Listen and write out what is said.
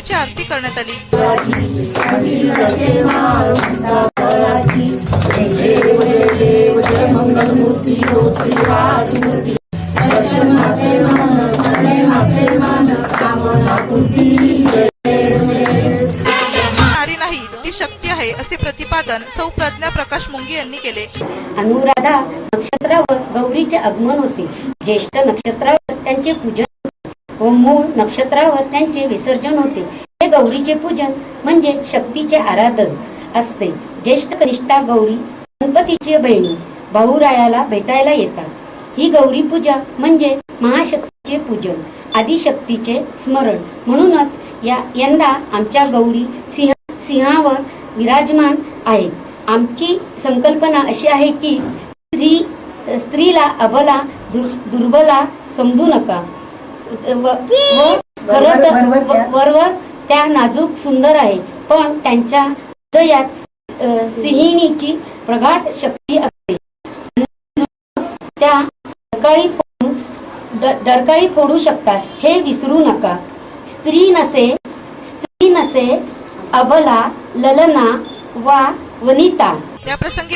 ची आरती करण्यात आली. नारी नाही ती शक्ती आहे असे प्रतिपादन सौ प्रज्ञा प्रकाश मुंगी यांनी केले. अनुराधा नक्षत्रावर गौरीचे आगमन होते. ज्येष्ठ नक्षत्रावर त्यांचे पूजन व मूळ नक्षत्रावर त्यांचे विसर्जन होते. हे गौरीचे पूजन म्हणजे शक्तीचे आराधन असते. ज्येष्ठ कनिष्ठा गौरी गणपतीची बहिणी भाऊरायाला भेटायला येतात. ही गौरी पूजा म्हणजे महाशक्तीचे पूजन आदिशक्तीचे स्मरण. म्हणूनच या यंदा आमच्या गौरी सिंह सिंहावर विराजमान आहेत. आमची संकल्पना अशी आहे की स्त्री स्त्रीला अबला दुर, दुर्बला समजू नका. खरं तर व- वरवर त्या नाजूक सुंदर आहे. पण त्यांच्या हृदयात सिंहिणीची प्रगाढ शक्ती असते. त्या डरकाळी डरकाळी फोडू शकतात. हे विसरू नका. स्त्री नसे स्त्री नसे अबला ललना वा वनिता. या प्रसंगी